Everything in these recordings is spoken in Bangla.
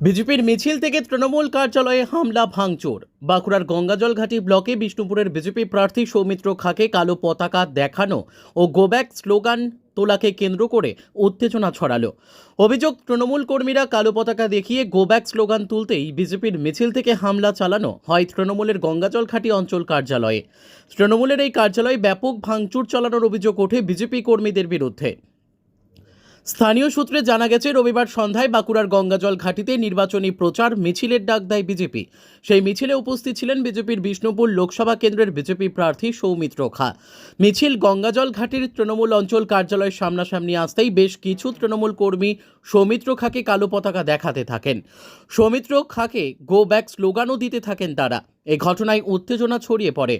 বিজেপির মিছিল থেকে তৃণমূল কার্যালয়ে হামলা, ভাঙচুর। বাঁকুড়ার গঙ্গাজল ঘাটি ব্লকে বিষ্ণুপুরের বিজেপি প্রার্থী সৌমিত্র খাকে কালো পতাকা দেখানো ও গোব্যাক স্লোগান তোলাকে কেন্দ্র করে উত্তেজনা ছড়ালো। অভিযোগ, তৃণমূল কর্মীরা কালো পতাকা দেখিয়ে গোব্যাক স্লোগান তুলতেই বিজেপির মিছিল থেকে হামলা চালানো হয় তৃণমূলের গঙ্গাজল ঘাটি অঞ্চল কার্যালয়ে। তৃণমূলের এই কার্যালয়ে ব্যাপক ভাঙচুর চালানোর অভিযোগ ওঠে বিজেপি কর্মীদের বিরুদ্ধে। স্থানীয় সূত্রে জানা গেছে, রবিবার সন্ধ্যায় বাঁকুড়ার গঙ্গাজল ঘাটিতে নির্বাচনী প্রচার মিছিলের ডাক দেয় বিজেপি। সেই মিছিলে উপস্থিত ছিলেন বিজেপির বিষ্ণুপুর লোকসভা কেন্দ্রের বিজেপি প্রার্থী সৌমিত্র খা। মিছিল গঙ্গাজল ঘাটির তৃণমূল অঞ্চল কার্যালয়ের সামনাসামনি আসতেই বেশ কিছু তৃণমূল কর্মী সৌমিত্র খাকে কালো পতাকা দেখাতে থাকেন। সৌমিত্র খাকে গো ব্যাক স্লোগানও দিতে থাকেন তারা। এই ঘটনায় উত্তেজনা ছড়িয়ে পড়ে।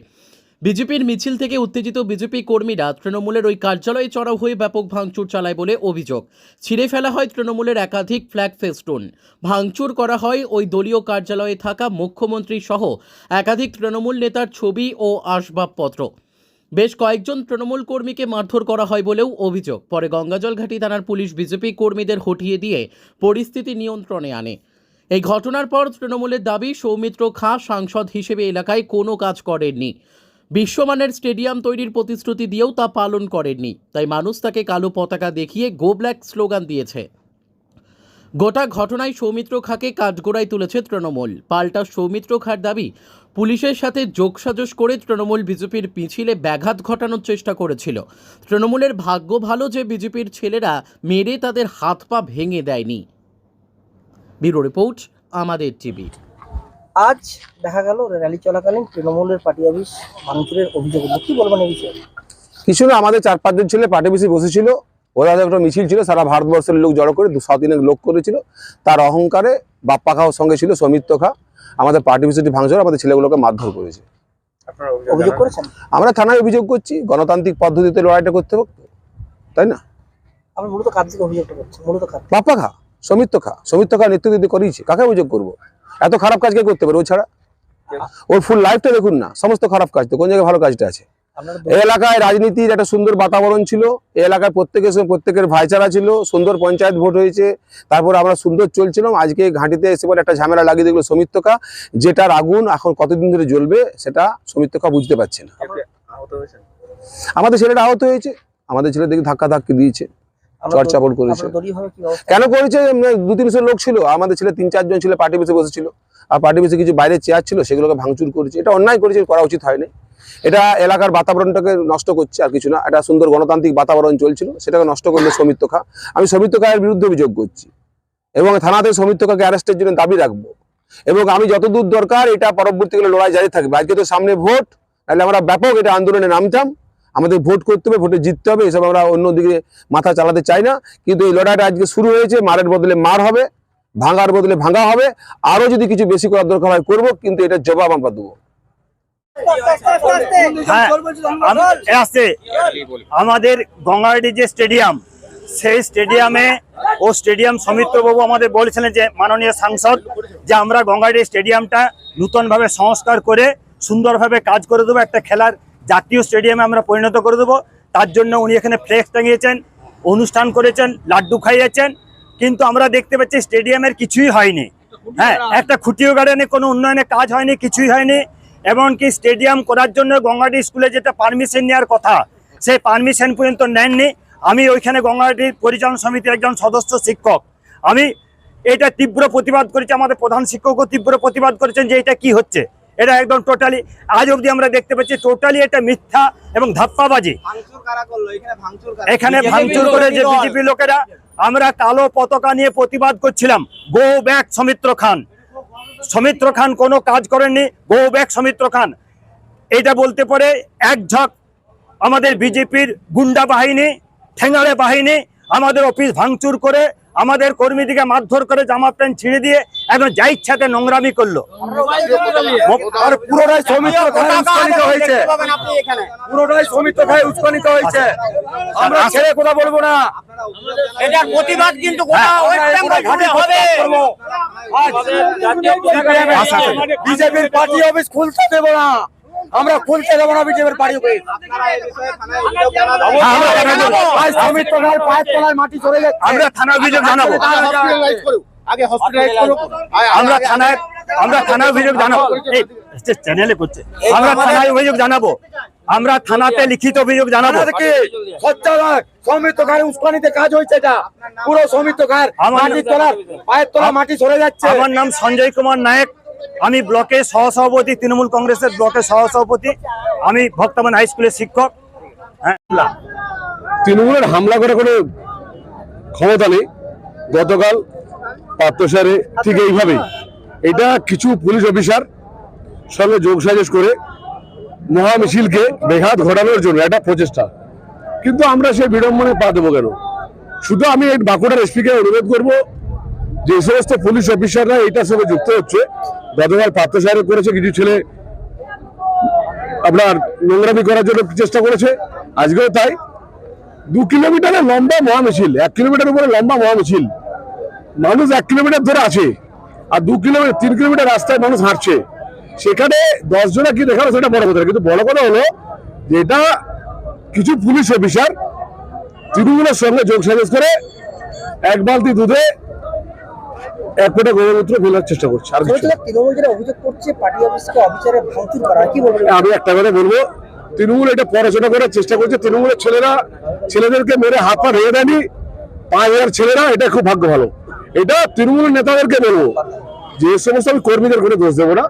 বিজেপির মিছিল থেকে উত্তেজিত বিজেপি কর্মীরা তৃণমূলের ওই কার্যালয়ে চড়াও হয়ে ব্যাপক ভাঙচুর চালায় বলে অভিযোগ। ছিঁড়ে ফেলা হয় তৃণমূলের একাধিক ফ্ল্যাগ ফেস্টুন। ভাঙচুর করা হয় ওই দলীয় কার্যালয়ে থাকা মুখ্যমন্ত্রী সহ একাধিক তৃণমূল নেতার ছবি ও আসবাবপত্র। বেশ কয়েকজন তৃণমূল কর্মীকে মারধর করা হয় বলেও অভিযোগ। পরে গঙ্গাজল ঘাটি থানার পুলিশ বিজেপি কর্মীদের হটিয়ে দিয়ে পরিস্থিতি নিয়ন্ত্রণে আনে। এই ঘটনার পর তৃণমূলের দাবি, সৌমিত্র খাঁ সাংসদ হিসেবে এলাকায় কোনো কাজ করেননি। বিশ্বমানের স্টেডিয়াম তৈরির প্রতিশ্রুতি দিয়েও তা পালন করেননি। তাই মানুষ তাকে কালো পতাকা দেখিয়ে গো ব্ল্যাক স্লোগান দিয়েছে। গোটা ঘটনায় সৌমিত্র খাকে কাঠগোড়ায় তুলেছে তৃণমূল। পাল্টা সৌমিত্র খার দাবি, পুলিশের সাথে যোগসাজশ করে তৃণমূল বিজেপির মিছিলে ব্যাঘাত ঘটানোর চেষ্টা করেছিল। তৃণমূলের ভাগ্য ভালো যে বিজেপির ছেলেরা মেরে তাদের হাত পা ভেঙে দেয়নি। ব্যুরো রিপোর্ট, আমাদের টিভি। আজ দেখা গেল র্যালি চলাকালীন তৃণমূলের পার্টি অফিস ভাঙচুরের অভিযোগ উঠল। কি বলবেন এই বিষয়ে? কিছু না আমাদের চার পাঁচজন ছেলে পার্টি বেশি বসেছিল। ওরা একটা মিছিল ছিল সারা ভারতবর্ষের লোক জড়ো করে দু তিনেক লোক করেছিল। তার অহংকারে বাপ্পা খাও সঙ্গে ছিল সৌমিত্র খা। আমাদের পার্টি বিসিটি ভাঙচুর আমাদের ছেলেগুলোকে মারধর করেছে। অভিযোগ করেছেন? আমরা থানায় অভিযোগ করছি গণতান্ত্রিক পদ্ধতিতে লড়াইটা করতে হবে। তাই না? আপনি মূলত কার দিকে অভিযোগটা করছেন মূলত কার বাপ্পা খা সৌমিত্র খা। সৌমিত্র খা নেতৃত্ব করিয়েছে কাকে অভিযোগ করব? এত খারাপ কাজ কে করতে পারে? ও ছাড়া? ওর ফুল লাইফটা দেখুন না সমস্ত খারাপ কাজ তো কোন জায়গায় ভালো কাজটা আছে? এই এলাকায় রাজনীতির একটা সুন্দর বাতাবরণ ছিল এই এলাকায় প্রত্যেকের সঙ্গে প্রত্যেকের ভাইচারা ছিল সুন্দর পঞ্চায়েত ভোট হয়েছে তারপর আমরা সুন্দর চলছিলাম আজকে ঘাঁটিতে এসে পরে একটা ঝামেলা লাগিয়ে দেখল সমিত্রকা যেটার আগুন এখন কতদিন ধরে জ্বলবে সেটা সমিত্রকা বুঝতে পারছে না। আমাদের ছেলেটা আহত হয়েছে আমাদের ছেলে দেখে ধাক্কা ধাক্কি দিয়েছে। করেছে। কেন করেছে? দু তিনশো লোক ছিল আমাদের ছেলে তিন চারজন ছিল পার্টি বেসে বসেছিল। আর পার্টি বেসে কিছু বাইরে চেয়ার ছিল সেগুলোকে ভাঙচুর করেছে। এটা অন্যায় করেছে করা উচিত হয়নি। এটা এলাকার বাতাবরণটাকে নষ্ট করছে আর কিছু না। একটা সুন্দর গণতান্ত্রিক বাতাবরণ চলছিল সেটাকে নষ্ট করল সৌমিত্র খা। আমি সৌমিত্র খায়ের বিরুদ্ধে অভিযোগ করছি। এবং থানাতে সৌমিত্র খাকে অ্যারেস্টের জন্য দাবি রাখব। এবং আমি যতদূর দরকার এটা পরবর্তীকালে লড়াই জারি থাকবে। আজকে তো সামনে ভোট তাহলে আমরা ব্যাপক এটা আন্দোলনে নামতাম। আমাদের ভোট করতে হবে, ভোটে জিততে হবে, এসব আমরা অন্যদিকে মাথা চালাতে চাই না। কিন্তু এই লড়াইটা আজকে শুরু হয়েছে, মারের বদলে মার হবে, ভাঙার বদলে ভাঙা হবে আরও যদি কিছু বেশি করার দরকার হয় করব, কিন্তু এটা জবাব আমরা দেবো। হ্যাঁ আমাদের গঙ্গারেডি যে স্টেডিয়াম, সেই স্টেডিয়ামে ও স্টেডিয়াম সমিত্রবাবু আমাদের বলেছিলেন যে মাননীয় সাংসদ, যে আমরা গঙ্গারেডি স্টেডিয়ামটা নূতনভাবে সংস্কার করে সুন্দরভাবে কাজ করে দেবো, একটা খেলার জাতীয় স্টেডিয়ামে আমরা পরিণত করে দেবো। তার জন্য উনি এখানে ফ্লেক্স টাঙিয়েছেন, অনুষ্ঠান করেছেন, লাড্ডু খাইয়েছেন। কিন্তু আমরা দেখতে পাচ্ছি স্টেডিয়ামের কিছুই হয়নি। হ্যাঁ একটা খুঁটিও গার্ডেনে কোনো উন্নয়নের কাজ হয়নি, কিছুই হয়নি। এমনকি স্টেডিয়াম করার জন্য গঙ্গাটি স্কুলে যেটা পারমিশন নেওয়ার কথা, সেই পারমিশন পর্যন্ত নেননি। আমি ওইখানে গঙ্গাটির পরিচালন সমিতির একজন সদস্য শিক্ষক। আমি এটা তীব্র প্রতিবাদ করেছি, আমাদের প্রধান শিক্ষকও তীব্র প্রতিবাদ করেছেন যে এটা কি হচ্ছে। এটা একদম টোটালি আজ অবধি আমরা দেখতে পাচ্ছি টোটালি এটা মিথ্যা এবং ধাপ্পাবাজি। এখানে ভাঙচুর করে? যে বিজেপি লোকেরা আমরা কালো পতাকা নিয়ে প্রতিবাদ করছিলাম। গো ব্যাক সমিত্র খান। সমিত্র খান কোনো কাজ করেননি। Go back Soumitra Khan. এটা বলতে পারে এক ঝক আমাদের বিজেপির গুন্ডা বাহিনী ঠেঙ্গাড়ে বাহিনী আমাদের অফিস ভাঙচুর করে আমাদের কর্মীদিকে মারধর করে জামা প্যান্ট ছিঁড়ে দিয়ে একদম যা ইচ্ছাতে নোংরামি করল। আর পুরোটাই সৌমিত্র উৎসাহিত হয়েছে। পুরোটাই সৌমিত্র খায় উৎসাহিত হয়েছে। আমরা ছেড়ে কথা বলব না। এটার প্রতিবাদ কিন্তু বিজেপির পার্টি অফিস খুলতে দেবো না। আমরা খুলতে দেবো না বিজেপির পায়ের তলায় মাটি চলে যাচ্ছে আমরা থানা অভিযোগ জানাব। আগে হসপিটালাইজ করুক। আমরা থানায় আমরা থানায় অভিযোগ জানাব। চ্যানেলে করছে। আমরা থানায় অভিযোগ জানাব। আমরা থানাতে লিখিত অভিযোগ জানাব। উস্কানিতে কাজ হয়েছে এটা। পুরো সৌমিত্র ঘর আমার- পায়ের তোলা মাটি সরে যাচ্ছে। আমার নাম সঞ্জয় কুমার নায়ক। আমি ব্লকের সহসভাপতি, তৃণমূল কংগ্রেসের ব্লকের সহসভাপতি, আমি ভক্তমান হাই স্কুলের শিক্ষক। হ্যাঁ। তৃণমূলের হামলা করে কোনো ক্ষমতা নেই। গতকাল পাত্রসারে ঠিক এইভাবেই। এটা কিছু পুলিশ অফিসার সঙ্গে যোগ সাজেশ করে মহা মিছিলকে বেঘাত ঘটানোর জন্য একটা প্রচেষ্টা। কিন্তু আমরা সেই বিড়ম্বনে পা দেবো কেন? শুধু আমি এই বাঁকুড়ার এসপিকে অনুরোধ করব, যে সমস্ত পুলিশ অফিসাররা এইটার সঙ্গে যুক্ত হচ্ছে গতকাল পাত্রসারে করেছে, কিছু ছেলে আপনার নোংরামি করার জন্য চেষ্টা করেছে, আজকেও তাই। দু কিলোমিটারের লম্বা মহামিছিল, এক কিলোমিটার উপরে লম্বা মহামিছিল। মানুষ এক কিলোমিটার ধরে আছে, আর দু কিলোমিটার, তিন কিলোমিটার রাস্তায় মানুষ হাঁটছে। সেখানে দশ জনে কি দেখানো সেটা বড় কথা, কিন্তু বড় কথা হলো যে এটা কিছু পুলিশ অফিসার, তৃণমূলের সঙ্গে যোগ সাজেশ করে, এক বালতি দুধে এক কোটা গোমূত্র ফেলার চেষ্টা করছে আর কিছু তৃণমূল যেটা অভিযোগ করছে পার্টি অফিসকে অফিসারে ভাঙচুর করা কি বলবেন? আমি একটা কথা বলব তৃণমূল এটা পড়াশোনা করার চেষ্টা করছে তৃণমূলের ছেলেরা ছেলেদেরকে মেরে হাত পা ভেঙে দেয়নি পাঁচ হাজার ছেলেরা এটা খুব ভাগ্য ভালো। এটা তৃণমূলের নেতাদেরকে বলব যে সমস্ত আমি কর্মীদের কোনো দোষ দেবো না।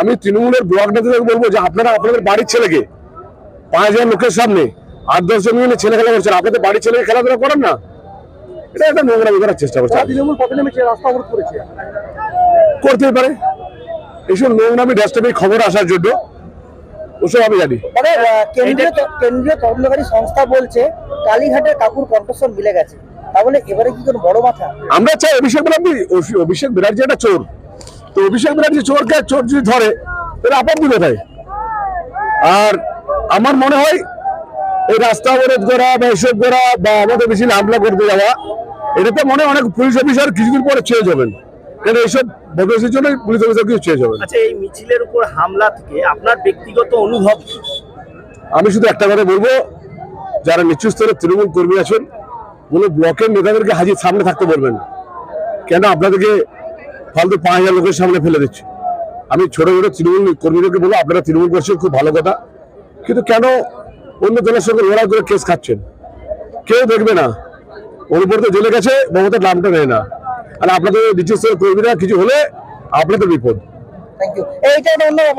আমি তৃণমূলের ব্লক নেতাদেরকে বলব যে আপনারা আপনাদের বাড়ির ছেলেকে পাঁচ হাজার লোকের সামনে আট দশ জন মিলে ছেলে খেলা করছেন আপনাদের বাড়ির ছেলেকে খেলাধুলা করেন না? এটা একটা নোংরামি করার চেষ্টা করছে। তৃণমূল পথে নেমেছে রাস্তা অবরোধ করেছে। করতেই পারে। এইসব নোংরামি ডাস্টবিন খবর আসার জন্য ওসব আমি জানি। আহ, কেন্দ্রীয় কেন্দ্রীয় তদন্তকারী সংস্থা বলছে কালীঘাটের কাকুর কণ্ঠস্বর মিলে গেছে। তাহলে এবারে কি কোনো বড় মাথা? আমরা চাই অভিষেক ব্যানার্জি অভি- অভিষেক ব্যানার্জি একটা চোর। তো অভিষেক ব্যানার্জি চোরকে চোর যদি ধরে তাহলে আপত্তি কোথায় আর আমার মনে হয় এই রাস্তা অবরোধ করা বা এসব করা বা আমাদের মিছিল হামলা করতে যাওয়া এটাতে মনে হয় অনেক পুলিশ অফিসার কিছুদিন পরে চেয়ে যাবেন কেন এইসব বদলের জন্য পুলিশ অফিসার কিছু চেয়ে যাবেন আচ্ছা এই মিছিলের উপর হামলা থেকে আপনার ব্যক্তিগত অনুভব আমি শুধু একটা কথা বলব যারা নিচু স্তরের তৃণমূল কর্মী আছেন কোনো ব্লকের নেতাদেরকে হাজির সামনে থাকতে বলবেন কেন আপনাদেরকে ফালতু পাঁচ হাজার লোকের সামনে ফেলে দিচ্ছে? আমি ছোট ছোট তৃণমূল কর্মীদেরকে বলব আপনারা তৃণমূল করছেন খুব ভালো কথা। কিন্তু কেন অন্য দলের সঙ্গে লড়াই করে কেস খাচ্ছেন? কেউ দেখবে না। ওর তো জেলে গেছে, মমতার নামটা নেয় না আর আপনাদের নিজস্ব কর্মীরা কিছু হলে আপনাদের বিপদ।